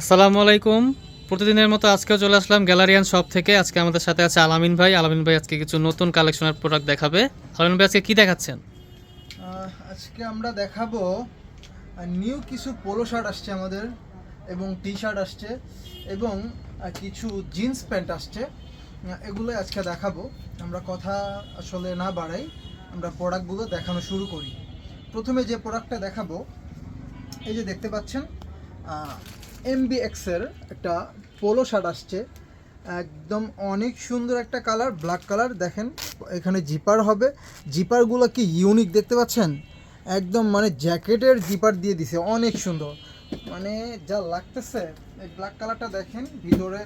আসসালামু আলাইকুম। প্রতিদিনের মতো আজকেও চলে আসলাম গ্যালারিয়ান শপ থেকে। আজকে আমাদের সাথে আছে আলামিন ভাই। আলামিন ভাই আজকে কিছু নতুন কালেকশনের প্রোডাক্ট দেখাবে। আলামিন ভাই, আজকে কি দেখাচ্ছেন? আজকে আমরা দেখাবো নিউ কিছু পোলো শার্ট আসছে আমাদের এবং টি শার্ট আসছে এবং কিছু জিন্স প্যান্ট আসছে। এগুলো আজকে দেখাবো। আমরা কথা আসলে না বাড়াই, আমরা প্রোডাক্টগুলো দেখানো শুরু করি। প্রথমে যে প্রোডাক্টটা দেখাবো, এই যে দেখতে পাচ্ছেন এমবিএক্সের একটা পোলো শার্ট আসছে। একদম অনেক সুন্দর একটা কালার ব্ল্যাক কালার দেখেন, এখানে জিপার হবে। জিপারগুলো কি ইউনিক দেখতে পাচ্ছেন? একদম মানে জ্যাকেটের জিপার দিয়ে দিছে। অনেক সুন্দর। মানে যা লাগতেছে, এই ব্ল্যাক কালারটা দেখেন, ভিতরে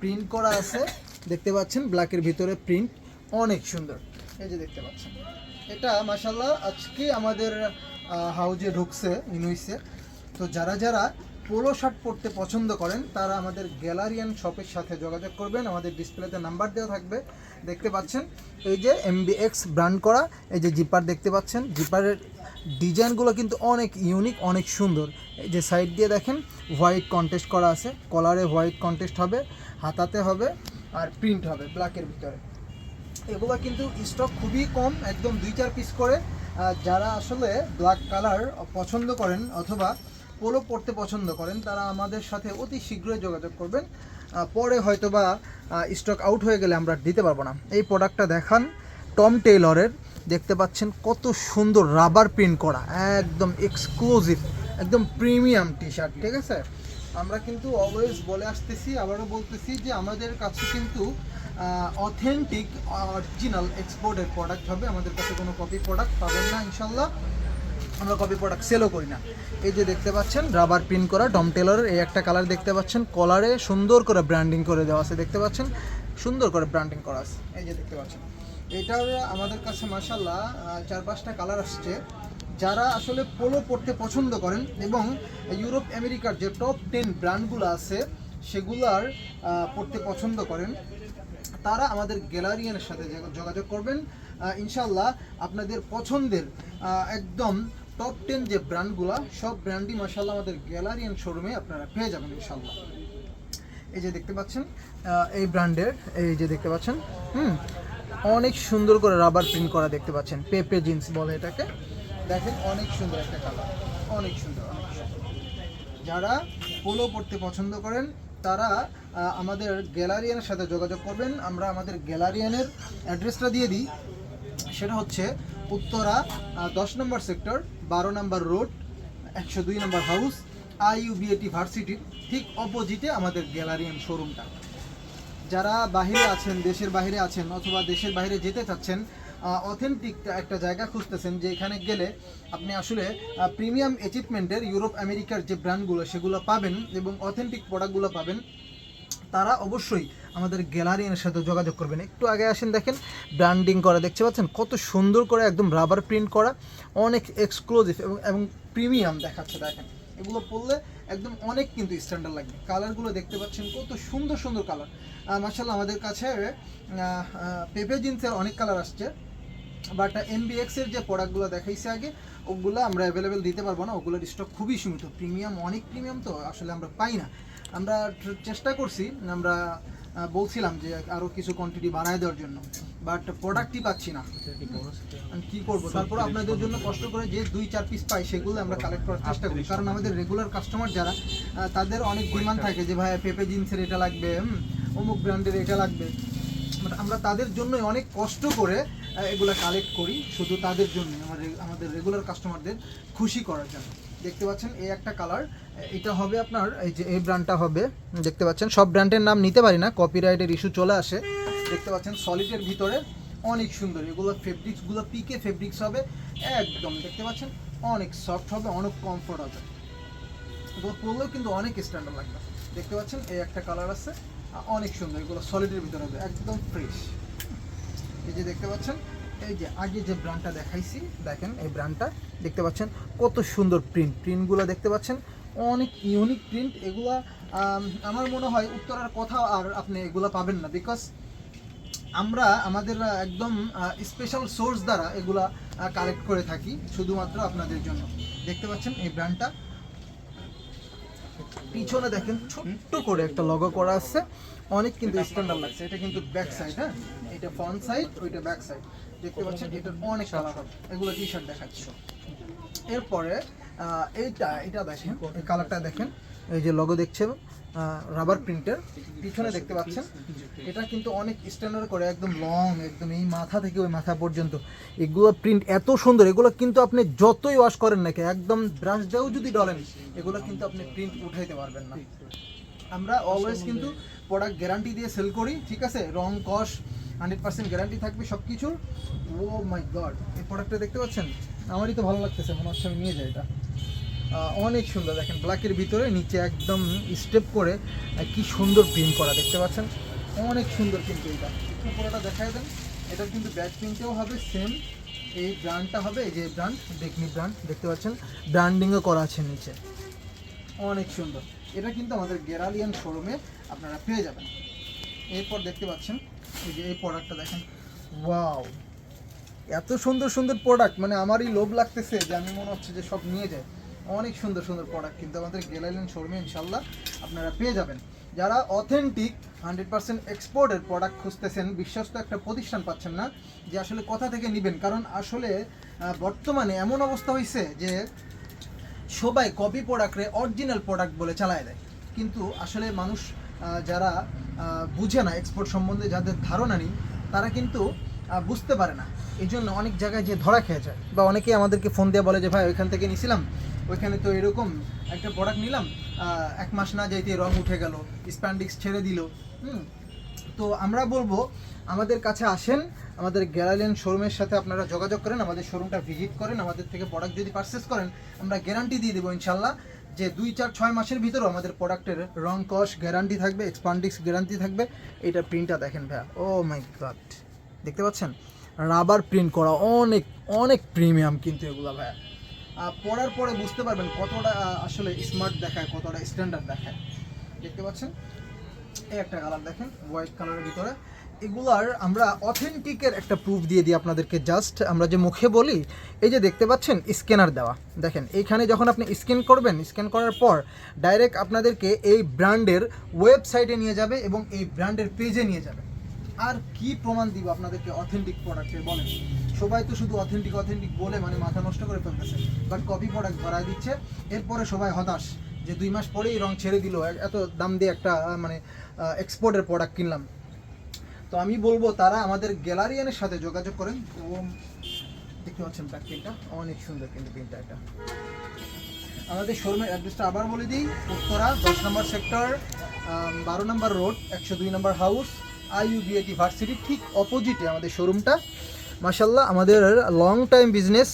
প্রিন্ট করা আছে। দেখতে পাচ্ছেন ব্ল্যাকের ভিতরে প্রিন্ট অনেক সুন্দর। এই যে দেখতে পাচ্ছেন। এটা মাসাল্লাহ আজকে আমাদের হাউজে ঢুকছে ইনুইসে তো যারা যারা পোলো শার্ট পরতে পছন্দ করেন, তারা আমাদের গ্যালারিয়ান শপের সাথে যোগাযোগ করবেন। আমাদের ডিসপ্লেতে নাম্বার দেওয়া থাকবে। দেখতে পাচ্ছেন, এই যে এমবিএক্স ব্র্যান্ড করা, এই যে জিপার দেখতে পাচ্ছেন। জিপারের ডিজাইনগুলো কিন্তু অনেক ইউনিক অনেক সুন্দর। এই যে সাইড দিয়ে দেখেন হোয়াইট কন্টেস্ট করা আছে। কলারে হোয়াইট কন্টেস্ট হবে, হাতাতে হবে, আর প্রিন্ট হবে ব্ল্যাকের ভিতরে। এগুলো কিন্তু স্টক খুবই কম, একদম দুই চার পিস করে যারা আসলে ব্ল্যাক কালার পছন্দ করেন, অথবা পোলো পরতে পছন্দ করেন, তারা আমাদের সাথে অতি শীঘ্রই যোগাযোগ করবেন। পরে হয়তো বা স্টক আউট হয়ে গেলে আমরা দিতে পারব না। এই প্রোডাক্টটা দেখান টম টেইলরের দেখতে পাচ্ছেন কত সুন্দর রাবার প্রিন্ট করা, একদম এক্সক্লুসিভ একদম প্রিমিয়াম টি শার্ট ঠিক আছে? আমরা কিন্তু অলওয়েজ বলে আসতেছি, আবারও বলতেছি যে আমাদের কাছে কিন্তু অথেন্টিক অরিজিনাল এক্সপোর্টের প্রোডাক্ট হবে। আমাদের কাছে কোনো কপি প্রোডাক্ট পাবেন না, ইনশাল্লাহ। আমরা কপি প্রোডাক্ট সেলও করি না। এই যে দেখতে পাচ্ছেন রাবার প্রিন্ট করা ডম টেলরের এই একটা কালার দেখতে পাচ্ছেন কলারে সুন্দর করে ব্র্যান্ডিং করে দেওয়া আছে, দেখতে পাচ্ছেন? সুন্দর করে ব্র্যান্ডিং করা আছে, এই যে দেখতে পাচ্ছেন। এটার আমাদের কাছে মাসাল্লাহ চার পাঁচটা কালার আসছে। যারা আসলে পোলো পড়তে পছন্দ করেন এবং ইউরোপ, আমেরিকার যে টপ টেন ব্র্যান্ডগুলো আছে, সেগুলার পড়তে পছন্দ করেন, তারা আমাদের গ্যালারিয়ানের সাথে যোগাযোগ করবেন। ইনশাল্লাহ আপনাদের পছন্দের একদম টপ টেন যে ব্র্যান্ডগুলো সব ব্র্যান্ডই মাসাল্লাহ আমাদের গ্যালারিয়ান শোরুমে আপনারা পেয়ে যাবেন ইনশাল্লাহ এই যে দেখতে পাচ্ছেন এই ব্র্যান্ডের এই যে দেখতে পাচ্ছেন, হুম, অনেক সুন্দর করে রাবার প্রিন্ট করা দেখতে পাচ্ছেন, পেপে জিন্স বলে এটাকে। দেখেন, অনেক সুন্দর একটা কালার অনেক সুন্দর অনেক সুন্দর। যারা পোলো পড়তে পছন্দ করেন, তারা আমাদের গ্যালারিয়ানের সাথে যোগাযোগ করবেন। আমরা আমাদের গ্যালারিয়ানের অ্যাড্রেসটা দিয়ে দিই। সেটা হচ্ছে উত্তরা দশ নম্বর সেক্টর, বারো নম্বর রোড, একশো দুই নম্বর হাউস আইইউবিএটি ভার্সিটির ঠিক অপোজিটে আমাদের গ্যালারিয়ান শোরুমটা যারা বাইরে আছেন, দেশের বাইরে আছেন অথবা দেশের বাইরে যেতে চাচ্ছেন অথেন্টিক একটা জায়গা খুঁজতেছেন যে এখানে গেলে আপনি আসলে প্রিমিয়াম অ্যাচিভমেন্টের ইউরোপ আমেরিকার যে ব্র্যান্ডগুলো সেগুলো পাবেন এবং অথেন্টিক প্রোডাক্টগুলো পাবেন। তারা অবশ্যই আমাদের গ্যালারিয়ানের সাথে যোগাযোগ করবেন। একটু আগে আসেন দেখেন ব্র্যান্ডিং করা দেখতে পাচ্ছেন, কত সুন্দর করে একদম রাবার প্রিন্ট করা, অনেক এক্সক্লুসিভ এবং এবং প্রিমিয়াম দেখাচ্ছে দেখেন। এগুলো পরলে একদম অনেক কিন্তু স্ট্যান্ডার্ড লাগবে। কালারগুলো দেখতে পাচ্ছেন, কত সুন্দর সুন্দর কালার মার্শাল্লাহ আমাদের কাছে পেপে জিন্সের অনেক কালার আসছে। বাট এমবিএক্স এর যে প্রোডাক্টগুলো দেখাইছে আগে, ওগুলো আমরা অ্যাভেলেবেল দিতে পারব না। ওগুলোর স্টক খুবই সীমিত। প্রিমিয়াম অনেক প্রিমিয়াম তো আসলে আমরা পাই না। আমরা চেষ্টা করছি, আমরা বলছিলাম যে আরও কিছু কোয়ান্টিটি বাড়ায় দেওয়ার জন্য বাট প্রোডাক্টই পাচ্ছি না। কি করব? তারপর আপনাদের জন্য কষ্ট করে যে দুই, চার পিস পাই, সেগুলো আমরা কালেক্ট করার চেষ্টা করি। কারণ আমাদের রেগুলার কাস্টমার যারা তাদের অনেক ডিমান্ড থাকে যে, ভাই পেপে জিন্সের এটা লাগবে অমুক ব্র্যান্ডের এটা লাগবে। But আমরা তাদের জন্যই অনেক কষ্ট করে এগুলা কালেক্ট করি, শুধু তাদের জন্য আমাদের আমাদের রেগুলার কাস্টমারদের খুশি করার জন্য। দেখতে পাচ্ছেন, এই একটা কালার এটা হবে আপনার, এই যে এই ব্র্যান্ডটা হবে, দেখতে পাচ্ছেন, সব ব্র্যান্ডের নাম নিতে পারি না কপিরাইটের ইস্যু চলে আসে। দেখতে পাচ্ছেন সলিডের ভিতরে অনেক সুন্দর, এগুলো ফেব্রিক্সগুলো পিকে ফেব্রিক্স হবে, একদম, দেখতে পাচ্ছেন, অনেক সফট হবে, অনেক কমফোর্ট হবে। এগুলো পরলেও কিন্তু অনেক স্ট্যান্ডার্ড লাগবে। দেখতে পাচ্ছেন, এই একটা কালার আছে, অনেক সুন্দর, এগুলো সলিডের ভিতরে হবে, একদম ফ্রেশ এই যে দেখতে পাচ্ছেন এই যে আগে যে ব্র্যান্ডটা দেখাইছি দেখেন এই ব্র্যান্ডটা দেখতে পাচ্ছেন কত সুন্দর প্রিন্ট প্রিন্টগুলো দেখতে পাচ্ছেন অনেক ইউনিক প্রিন্ট এগুলা আমার মনে হয় উত্তরার কথা আর আপনি এগুলা পাবেন না বিকজ আমরা আমাদের একদম স্পেশাল সোর্স দ্বারা এগুলা কালেক্ট করে থাকি শুধুমাত্র আপনাদের জন্য। দেখতে পাচ্ছেন এই ব্র্যান্ডটা পিছনে দেখেন ছোট্ট করে একটা লগো করা আছে। অনেক কিন্তু স্ট্যান্ডার্ড লাগছে। এটা কিন্তু ব্যাক সাইড হ্যাঁ? এটা ফ্রন্ট সাইড ওইটা ব্যাক সাইড দেখতে পাচ্ছেন এটার অনেক কালার। এগুলো টি শার্ট দেখাচ্ছি এরপরে এইটা এটা দেখেন এই কালারটা দেখেন এই যে লগো দেখছেন রাবার প্রিন্টের পিছনে দেখতে পাচ্ছেন। এটা কিন্তু অনেক স্ট্যান্ডার্ড করে একদম লং একদম এই মাথা থেকে ওই মাথা পর্যন্ত। এগুলো প্রিন্ট এত সুন্দর এগুলো কিন্তু আপনি যতই ওয়াশ করেন নাকি একদম ব্রাশ দিয়েও যদি ডলেন এগুলো কিন্তু আপনি প্রিন্ট উঠাইতে পারবেন না। আমরা অলওয়েজ কিন্তু প্রোডাক্ট গ্যারান্টি দিয়ে সেল করি ঠিক আছে? রং কস হান্ড্রেড পার্সেন্ট গ্যারান্টি থাকবে সব কিছুর ও মাই গড, এই প্রোডাক্টটা দেখতে পাচ্ছেন? আমারই তো ভালো লাগতেছে, মনে হচ্ছে আমি নিয়ে যাই এটা। অনেক সুন্দর, দেখেন ব্ল্যাকের ভিতরে, নিচে একদম স্টেপ করে কি সুন্দর প্রিন্ট করা, দেখতে পাচ্ছেন? অনেক সুন্দর কিন্তু এটা। একটু পুরোটা দেখায় দেন, এটার কিন্তু ব্যাক প্রিন্টেও হবে সেম এই ব্র্যান্ডটা হবে, এই যে ব্র্যান্ড ডেকনি ব্র্যান্ড দেখতে পাচ্ছেন? ব্র্যান্ডিংও করা আছে নিচে। অনেক সুন্দর। এটা কিন্তু আমাদের গেরালিয়ান শোরুমে আপনারা পেয়ে যাবেন। এরপর দেখতে পাচ্ছেন এই যে এই প্রোডাক্টটা দেখেন। ওয়াও এত সুন্দর সুন্দর প্রোডাক্ট মানে আমারই লোভ লাগতেছে যে আমি মনে হচ্ছে যে সব নিয়ে যাই। অনেক সুন্দর সুন্দর প্রোডাক্ট কিন্তু আমাদের গেলাইলেন শোরুমে ইনশাল্লাহ আপনারা পেয়ে যাবেন। যারা অথেন্টিক হান্ড্রেড পার্সেন্ট এক্সপোর্টের প্রোডাক্ট খুঁজতেছেন, বিশ্বস্ত একটা প্রতিষ্ঠান পাচ্ছেন না, যে আসলে কোথা থেকে নেবেন? কারণ আসলে বর্তমানে এমন অবস্থা হয়েছে যে সবাই কপি প্রোডাক্টে অরিজিনাল প্রোডাক্ট বলে চালায় দেয়। কিন্তু আসলে মানুষ যারা বুঝে না এক্সপোর্ট সম্বন্ধে যাদের ধারণা নেই, তারা কিন্তু বুঝতে পারে না। এই জন্য অনেক জায়গায় যে ধরা খেয়ে যায়। বা অনেকেই আমাদেরকে ফোন দিয়ে বলে যে, ভাই, ওইখান থেকে নিছিলাম, ওইখানে তো এরকম একটা প্রোডাক্ট নিলাম এক মাস না যাইতে রং উঠে গেল স্প্যান্ডিক্স ছেড়ে দিল। হুম, তো আমরা বলব, আমাদের কাছে আসেন, আমাদের গ্যারালিয়ান শোরুমের সাথে আপনারা যোগাযোগ করেন, আমাদের শোরুমটা ভিজিট করেন, আমাদের থেকে প্রোডাক্ট যদি পারচেস করেন, আমরা গ্যারান্টি দিয়ে দেবো ইনশাল্লাহ যে দুই, চার, ছয় মাসের ভিতরেও আমাদের প্রোডাক্টের রং কস গ্যারান্টি থাকবে, এক্সপান্ডিক্স গ্যারান্টি থাকবে। এটা প্রিন্টটা দেখেন ভাইয়া। ও মাই গড দেখতে পাচ্ছেন? রাবার প্রিন্ট করা অনেক অনেক প্রিমিয়াম কিন্তু এগুলো ভাইয়া। পরার পরে বুঝতে পারবেন কতটা আসলে স্মার্ট দেখায়, কতটা স্ট্যান্ডার্ড দেখায়। দেখতে পাচ্ছেন? এই একটা কালার দেখেন হোয়াইট কালারের ভিতরে। এগুলার আমরা অথেন্টিকের একটা প্রুফ দিয়ে দিই আপনাদেরকে জাস্ট আমরা যে মুখে বলি, এই যে দেখতে পাচ্ছেন স্ক্যানার দেওয়া। দেখেন, এইখানে যখন আপনি স্ক্যান করবেন স্ক্যান করার পর ডাইরেক্ট আপনাদেরকে এই ব্র্যান্ডের ওয়েবসাইটে নিয়ে যাবে এবং এই ব্র্যান্ডের পেজে নিয়ে যাবে। আর কি প্রমাণ দিব আপনাদেরকে অথেন্টিক প্রোডাক্টের বলেন? সবাই তো শুধু অথেন্টিক অথেন্টিক বলে মানে মাথা নষ্ট করে ফেলতেছে। বাট কপি প্রোডাক্ট ধরায় দিচ্ছে। এরপরে সবাই হতাশ যে দুই মাস পরেই রং ছেড়ে দিল। এত দাম দিয়ে একটা মানে এক্সপোর্টের প্রোডাক্ট কিনলাম। তো আমি বলব, তারা আমাদের গ্যালারিয়ানের সাথে যোগাযোগ করেন। ও দেখতে পাচ্ছেন ব্যাক অনেক সুন্দর কিন্তু প্রিন্টটা এটা আমাদের শোরুমের অ্যাড্রেসটা আবার বলে দিই, উত্তরা, দশ নম্বর সেক্টর বারো নম্বর রোড, একশো দুই নম্বর হাউস আইইউবিআইটি ভার্সিটি ঠিক অপোজিটে আমাদের শোরুমটা। মাসাল্লাহ আমাদের লং টাইম বিজনেস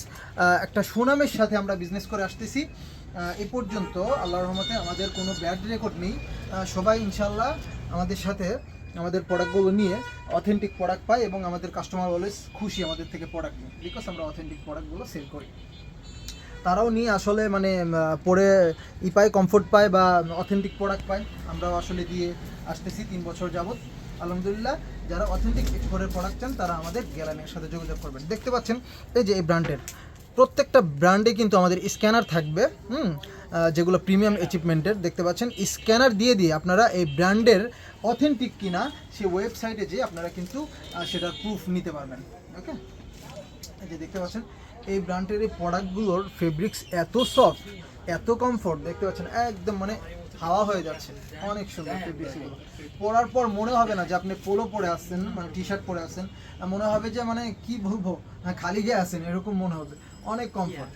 একটা সুনামের সাথে আমরা বিজনেস করে আসতেছি। এ পর্যন্ত, আল্লাহর রহমতে আমাদের কোনো ব্যাড রেকর্ড নেই। সবাই ইনশাল্লাহ আমাদের সাথে আমাদের প্রোডাক্টগুলো নিয়ে অথেন্টিক প্রোডাক্ট পায় এবং আমাদের কাস্টমার অলওয়েজ খুশি আমাদের থেকে প্রোডাক্ট নিয়ে। বিকজ আমরা অথেন্টিক প্রোডাক্টগুলো সেল করি। তারাও নিয়ে আসলে মানে পরে ই পায় কমফোর্ট পায় বা অথেন্টিক প্রোডাক্ট পায়। আমরাও আসলে দিয়ে আসতেছি তিন বছর যাবৎ। আলহামদুলিল্লাহ, যারা অথেন্টিক এক্সপোর্টের প্রোডাক্ট চান, তারা আমাদের গ্যালারির সাথে যোগাযোগ করবেন। দেখতে পাচ্ছেন, এই যে এই ব্র্যান্ডের প্রত্যেকটা ব্র্যান্ডে কিন্তু আমাদের স্ক্যানার থাকবে। হুম যেগুলো প্রিমিয়াম অ্যাচিভমেন্টের দেখতে পাচ্ছেন? স্ক্যানার দিয়ে দিয়ে আপনারা এই ব্র্যান্ডের অথেন্টিক কিনা, সেই ওয়েবসাইটে যেয়ে আপনারা কিন্তু সেটার প্রুফ নিতে পারবেন। ওকে যে দেখতে পাচ্ছেন, এই ব্র্যান্ডের এই প্রোডাক্টগুলোর ফেব্রিক্স এত সফট এত কমফোর্ট দেখতে পাচ্ছেন? একদম মানে হাওয়া হয়ে যাচ্ছে। অনেক সুন্দর ফেব্রিক্সগুলো পরার পর মনে হবে না যে আপনি পোলো পরে আসছেন মানে টি শার্ট পরে আসছেন। মনে হবে যে মানে কি হ্যাঁ খালি গিয়ে আসেন, এরকম মনে হবে। অনেক কমফোর্ট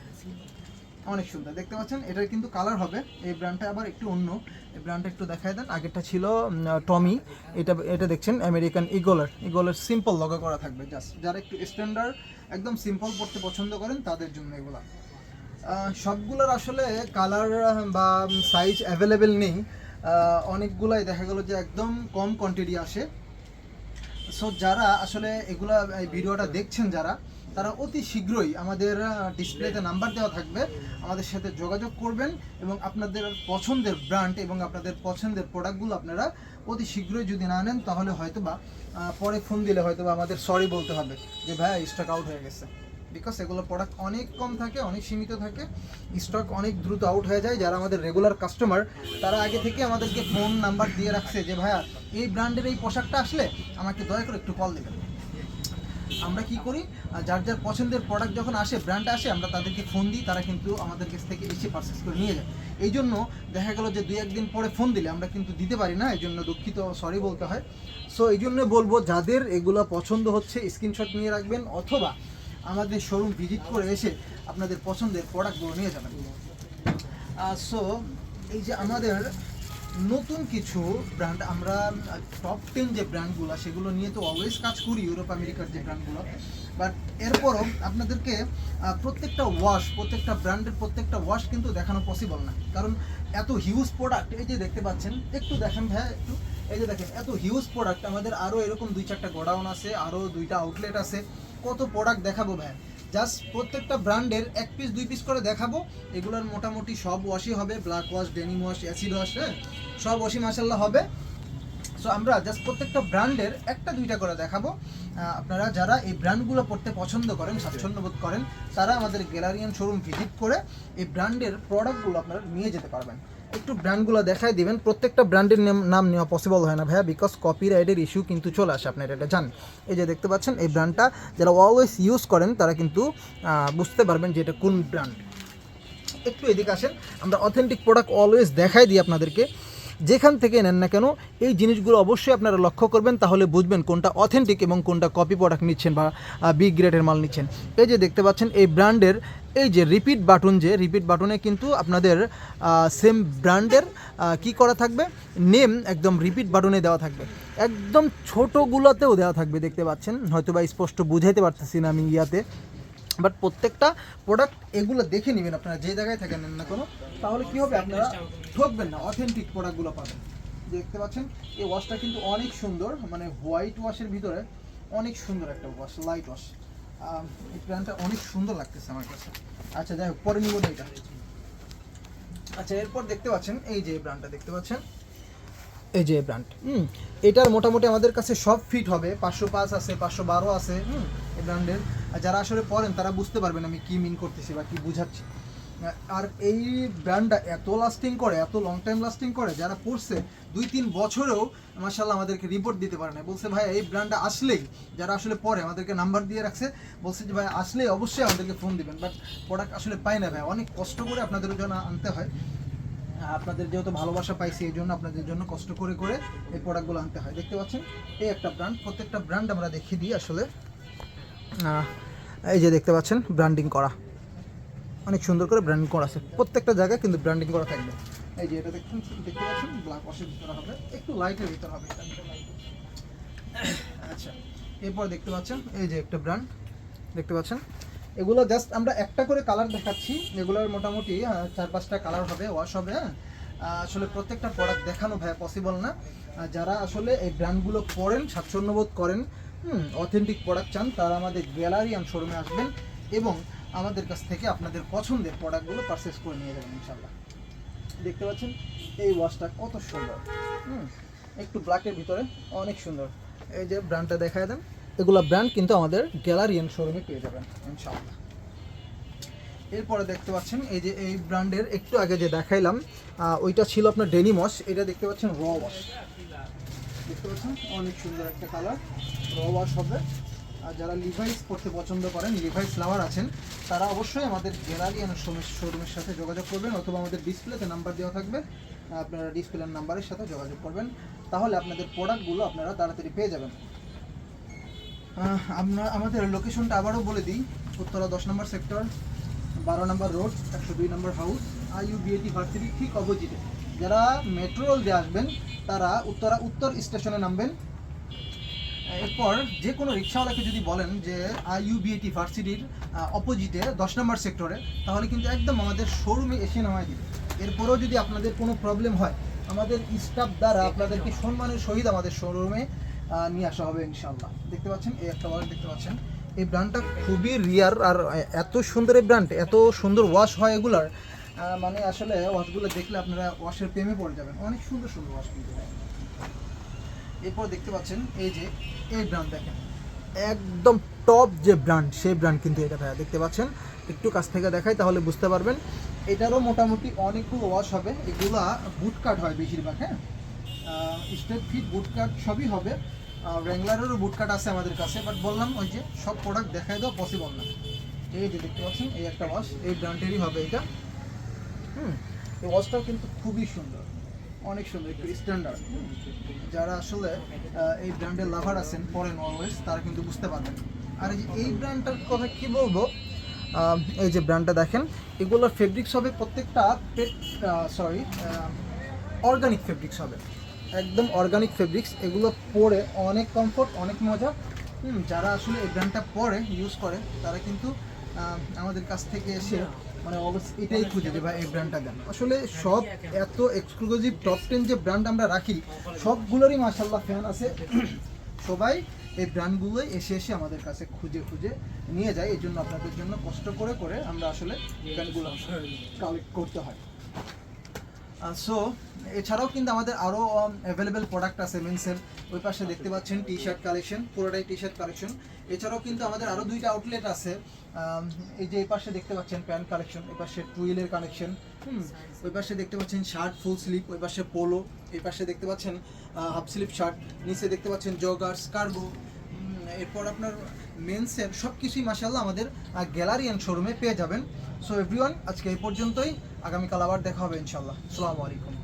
অনেক সুন্দর। দেখতে পাচ্ছেন, এটার কিন্তু কালার হবে। এই ব্র্যান্ডটা আবার একটু অন্য। এই ব্র্যান্ডটা একটু দেখায় দেন। আগেরটা ছিল টমি এটা এটা দেখছেন আমেরিকান ইগোলার ইগোলার সিম্পল লগা করা থাকবে জাস্ট যারা একটু স্ট্যান্ডার্ড একদম সিম্পল পড়তে পছন্দ করেন, তাদের জন্য এগুলা। সবগুলোর আসলে কালার বা সাইজ অ্যাভেলেবেল নেই। অনেকগুলাই দেখা গেল যে একদম কম কোয়ান্টিটি আসে। সো যারা আসলে এগুলা ভিডিওটা দেখছেন যারা তারা অতি শীঘ্রই আমাদের ডিসপ্লেতে নাম্বার দেওয়া থাকবে। আমাদের সাথে যোগাযোগ করবেন এবং আপনাদের পছন্দের ব্র্যান্ড এবং আপনাদের পছন্দের প্রোডাক্টগুলো আপনারা অতি শীঘ্রই যদি না নেন, তাহলে হয়তো বা পরে ফোন দিলে হয়তো বা আমাদের সরি বলতে হবে যে, ভাই স্টক আউট হয়ে গেছে। বিকজ এগুলো প্রোডাক্ট অনেক কম থাকে, অনেক সীমিত থাকে। স্টক অনেক দ্রুত আউট হয়ে যায়। যারা আমাদের রেগুলার কাস্টমার তারা আগে থেকে আমাদেরকে ফোন নাম্বার দিয়ে রাখছে যে, ভাইয়া, এই ব্র্যান্ডের এই পোশাকটা আসলে আমাকে দয়া করে একটু কল দেবেন। আমরা কি করি? যার যার পছন্দের প্রোডাক্ট যখন আসে ব্র্যান্ড আসে, আমরা তাদেরকে ফোন দিই, তারা কিন্তু আমাদের কাছ থেকে এসে পারচেস করে নিয়ে যায়। এই জন্য দেখা গেল যে দুই একদিন পরে ফোন দিলে, আমরা কিন্তু দিতে পারি না, এই জন্য দুঃখিত সরি বলতে হয়। সো এই জন্য বলব, যাদের এগুলো পছন্দ হচ্ছে স্ক্রিনশট নিয়ে রাখবেন, অথবা আমাদের শোরুম ভিজিট করে এসে আপনাদের পছন্দের প্রোডাক্টগুলো নিয়ে যাবেন। সো এই যে আমাদের নতুন কিছু ব্র্যান্ড আমরা টপ টেন যে ব্র্যান্ডগুলো সেগুলো নিয়ে তো অলওয়েজ কাজ করি, ইউরোপ, আমেরিকার যে ব্র্যান্ডগুলো বাট এরপরও আপনাদেরকে প্রত্যেকটা ওয়াশ প্রত্যেকটা ব্র্যান্ডের প্রত্যেকটা ওয়াশ কিন্তু দেখানো পসিবল না। কারণ এত হিউজ প্রোডাক্ট এই যে দেখতে পাচ্ছেন, একটু দেখেন ভাই, একটু। এই যে দেখেন, এত হিউজ প্রোডাক্ট আমাদের আরও এরকম দুই চারটা গোডাউন আছে আরও দুইটা আউটলেট আছে। কত প্রোডাক্ট দেখাবো ভাই? জাস্ট প্রত্যেকটা ব্র্যান্ডের এক পিস দুই পিস করে দেখাবো। এগুলোর মোটামুটি সব ওয়াশই হবে black wash denim wash acid wash হ্যাঁ? সব ওয়াশই মাসাল্লাহ হবে। সো আমরা জাস্ট প্রত্যেকটা ব্র্যান্ডের একটা দুইটা করে দেখাবো। আপনারা যারা এই ব্র্যান্ডগুলো পড়তে পছন্দ করেন স্বাচ্ছন্দ্য বোধ করেন তারা আমাদের গ্যালারিয়ান শোরুম ভিজিট করে এই ব্র্যান্ডের প্রোডাক্টগুলো আপনারা নিয়ে যেতে পারবেন। একটু ব্র্যান্ডগুলো দেখাই দিবেন। প্রত্যেকটা ব্র্যান্ডের নাম নেওয়া পসিবল হয় না ভাইয়া বিকজ কপিরাইটের ইস্যু কিন্তু চলে আসে আপনারা এটা। জান এই যে দেখতে পাচ্ছেন এই ব্র্যান্ডটা যারা অলওয়েজ ইউজ করেন তারা কিন্তু বুঝতে পারবেন যে এটা কোন ব্র্যান্ড। একটু এদিকে আসেন আমরা অথেন্টিক প্রোডাক্ট অলওয়েজ দেখাই দিই আপনাদেরকে। যেখান থেকে নেন না কেন, এই জিনিসগুলো অবশ্যই আপনারা লক্ষ্য করবেন, তাহলে বুঝবেন কোনটা অথেন্টিক এবং কোনটা কপি প্রোডাক্ট নিচ্ছেন বা বি গ্রেডের মাল নিচ্ছেন। এই যে দেখতে পাচ্ছেন, এই ব্র্যান্ডের, এই যে রিপিট বাটন যে রিপিট বাটনে কিন্তু আপনাদের সেম ব্র্যান্ডের কি করা থাকবে? নেম একদম রিপিট বাটনে দেওয়া থাকবে। একদম ছোটোগুলোতেও দেওয়া থাকবে, দেখতে পাচ্ছেন। হয়তো বা স্পষ্ট বুঝাইতে পারতেছি না আমি ইয়াতে। বাট প্রত্যেকটা প্রোডাক্ট এগুলো দেখে নেবেন আপনারা, যে জায়গায় থাকেন না কোনো, তাহলে কি হবে আপনারা ঠকবেন না অথেন্টিক প্রোডাক্টগুলো পাবেন। দেখতে পাচ্ছেন, এই ওয়াশটা কিন্তু অনেক সুন্দর মানে হোয়াইট ওয়াশের ভিতরে অনেক সুন্দর একটা ওয়াশ লাইট ওয়াশ এই প্ল্যানটা অনেক সুন্দর লাগতেছে আমার কাছে। আচ্ছা যাই হোক, পরে নিব এটা। আচ্ছা এরপর দেখতে পাচ্ছেন, এই যে ব্র্যান্ডটা দেখতে পাচ্ছেন এই যে ব্র্যান্ড হুম, এটার মোটামুটি আমাদের কাছে সব ফিট হবে। পাঁচশো পাঁচ আছে, পাঁচশো বারো আছে, হুম, এই ব্র্যান্ডের আর যারা আসলে পড়েন তারা বুঝতে পারবেন আমি কি মিন করতেছি বা কি বুঝাচ্ছি। আর এই ব্র্যান্ডটা এত লাস্টিং করে, এত লং টাইম লাস্টিং করে, যারা পড়ছে দুই তিন বছরেও মার্শাল্লাহ আমাদেরকে রিপোর্ট দিতে পারে না। বলছে, ভাই, এই ব্র্যান্ডটা আসলেই। যারা আসলে পরে, আমাদেরকে নাম্বার দিয়ে রাখছে, বলছে যে, ভাই, আসলেই অবশ্যই আমাদেরকে ফোন দিবেন। বাট প্রোডাক্ট আসলে পাই না, ভাই। অনেক কষ্ট করে আপনাদের জন্য আনতে হয়। আপনাদের যেহেতু ভালোবাসা পাইছি, এই জন্য আপনাদের জন্য কষ্ট করে করে এই প্রোডাক্টগুলো আনতে হয়। দেখতে পাচ্ছেন? এই একটা ব্র্যান্ড প্রত্যেকটা ব্র্যান্ড আমরা দেখিয়ে দিই আসলে। এই যে দেখতে পাচ্ছেন ব্র্যান্ডিং করা। অনেক সুন্দর করে ব্র্যান্ডিং করা আছে। প্রত্যেকটা জায়গায় কিন্তু ব্র্যান্ডিং করা থাকবে। এই যে এটা দেখছেন দেখতে পাচ্ছেন? ব্ল্যাক ওয়াশের ভিতরে হবে। একটু লাইটের ভিতরে হবে। আচ্ছা এরপর দেখতে পাচ্ছেন, এই যে একটা ব্র্যান্ড দেখতে পাচ্ছেন? এগুলো জাস্ট আমরা একটা করে কালার দেখাচ্ছি। এগুলোর মোটামুটি চার পাঁচটা কালার হবে ওয়াশ হবে হ্যাঁ। আসলে প্রত্যেকটা প্রোডাক্ট দেখানো ভাই পসিবল না। যারা আসলে এই ব্র্যান্ডগুলো পড়েন স্বাচ্ছন্দ্য বোধ করেন, হুম অথেন্টিক প্রোডাক্ট চান, তারা আমাদের গ্যালারি অ্যান্ড শোরুমে আসবেন এবং আমাদের কাছ থেকে আপনাদের পছন্দের প্রোডাক্টগুলো পারচেস করে নিয়ে যাবেন ইনশাল্লাহ দেখতে পাচ্ছেন? এই ওয়াশটা কত সুন্দর। হুম, একটু ব্ল্যাকের ভিতরে, অনেক সুন্দর। এই যে ব্র্যান্ডটা দেখায় দেন। এগুলো ব্র্যান্ড কিন্তু আমাদের গ্যালারিয়ান শোরুমে পেয়ে যাবেন, ইনশাআল্লাহ। এরপরে দেখতে পাচ্ছেন এই যে এই ব্র্যান্ডের একটু আগে যে দেখাইলাম ওইটা ছিল আপনার ডেনিম ওয়াশ এটা দেখতে পাচ্ছেন র ওয়াশ দেখতে পাচ্ছেন? অনেক সুন্দর একটা কালার র ওয়াশ হবে। আর যারা লিভাইস পড়তে পছন্দ করেন লিভাইস লাভার আছেন, তারা অবশ্যই আমাদের গ্যালারিয়ান শোরুমের সাথে যোগাযোগ করবেন, অথবা আমাদের ডিসপ্লেতে নাম্বার দেওয়া থাকবে, আপনারা ডিসপ্লের নাম্বারের সাথে যোগাযোগ করবেন, তাহলে আপনাদের প্রোডাক্টগুলো আপনারা তাড়াতাড়ি পেয়ে যাবেন। আমরা আমাদের লোকেশনটা আবারও বলে দিই। উত্তরা দশ নম্বর সেক্টর বারো নম্বর রোড একশো দুই number house IU BAT varsity ঠিক অপোজিটে যারা মেট্রো রেল দিয়ে আসবেন তারা উত্তরা উত্তর স্টেশনে নামবেন। এরপর যে কোনো রিক্সাওয়ালাকে যদি বলেন যে আইইউবিএটি ভার্সিটির অপোজিটে দশ নম্বর সেক্টরে তাহলে কিন্তু একদম আমাদের শোরুমে এসে নামায় দিবে। এরপরেও যদি আপনাদের কোনো প্রবলেম হয় আমাদের স্টাফ দ্বারা আপনাদেরকে সম্মানের সহিত আমাদের শোরুমে নিয়ে আসা হবে ইনশাল্লাহ দেখতে পাচ্ছেন, এই একটা ওয়াশ দেখতে পাচ্ছেন। এই ব্র্যান্ডটা খুবই রিয়ার আর এত সুন্দর এই ব্র্যান্ড এত সুন্দর ওয়াশ হয় এগুলার। মানে আসলে ওয়াশগুলো দেখলে আপনারা ওয়াশের প্রেমে পড়ে যাবেন। অনেক সুন্দর সুন্দর ওয়াশ কিন্তু। এরপর দেখতে পাচ্ছেন, এই যে এই ব্র্যান্ড দেখেন। একদম টপ যে ব্র্যান্ড সেই ব্র্যান্ড কিন্তু এটা ভাইয়া, দেখতে পাচ্ছেন? একটু কাছ থেকে দেখাই তাহলে বুঝতে পারবেন। এটারও মোটামুটি অনেকগুলো ওয়াশ হবে। এগুলা বুট কাট হয় বেশিরভাগ হ্যাঁ? স্টেট ফিট বুট কাট সবই হবে। র্যাংলারেরও বুট কাট আছে আমাদের কাছে বাট বললাম ওই যে সব প্রোডাক্ট দেখাই দেওয়া পসিবল না। এই যে দেখতে পাচ্ছেন, এই একটা ওয়াশ এই ব্র্যান্ডেরই হবে এটা। হুম, এই ওয়াশটাও কিন্তু খুবই সুন্দর, অনেক সুন্দর, একটু স্ট্যান্ডার্ড যারা আসলে এই ব্র্যান্ডের লাভার আছেন পরেন অলওয়েজ তারা কিন্তু বুঝতে পারবেন। আর এই যে এই ব্র্যান্ডটার কথা কি বলব? এই যে ব্র্যান্ডটা দেখেন, এগুলোর ফেব্রিক্স হবে প্রত্যেকটা সরি অর্গানিক ফেব্রিক্স হবে। একদম অর্গানিক ফেব্রিক্স এগুলো পরে অনেক কমফোর্ট অনেক মজা। হুম, যারা আসলে এই ব্র্যান্ডটা পরে ইউজ করে তারা কিন্তু আমাদের কাছ থেকে এসে মানে অবশ্যই এটাই খুঁজে ভাই এই ব্র্যান্ডটা দেন। আসলে সব এত এক্সক্লুসিভ টপ টেন যে ব্র্যান্ড আমরা রাখি সবগুলোরই মাসাল্লাহ ফ্যান আছে। সবাই এই ব্র্যান্ডগুলোই এসে এসে আমাদের কাছে খুঁজে খুঁজে নিয়ে যায়। এই জন্য আপনাদের জন্য কষ্ট করে করে আমরা আসলে ব্র্যান্ডগুলো কালেক্ট করতে হয়। সো এছাড়াও কিন্তু আমাদের আরও অ্যাভেলেবেল প্রোডাক্ট আছে মেন্সের ওই পাশে দেখতে পাচ্ছেন টি শার্ট কালেকশন পুরোটাই টি শার্ট কালেকশন এছাড়াও কিন্তু আমাদের আরও দুইটা আউটলেট আছে। এই যে এই পাশে দেখতে পাচ্ছেন প্যান্ট কালেকশন এই পাশে টুইলের কালেকশন ওই পাশে দেখতে পাচ্ছেন শার্ট ফুল স্লিপ ওই পাশে পোলো এই পাশে দেখতে পাচ্ছেন হাফ স্লিপ শার্ট নিচে দেখতে পাচ্ছেন জগার্স কার্গো এরপর আপনার মেন্সের সব কিছুই মাসাল্লাহ আমাদের গ্যালারি অ্যান্ড শোরুমে পেয়ে যাবেন। সো এভরিওয়ান আজকে এই পর্যন্তই। আগামীকাল আবার দেখা হবে ইনশাল্লাহ আসসালামু আলাইকুম।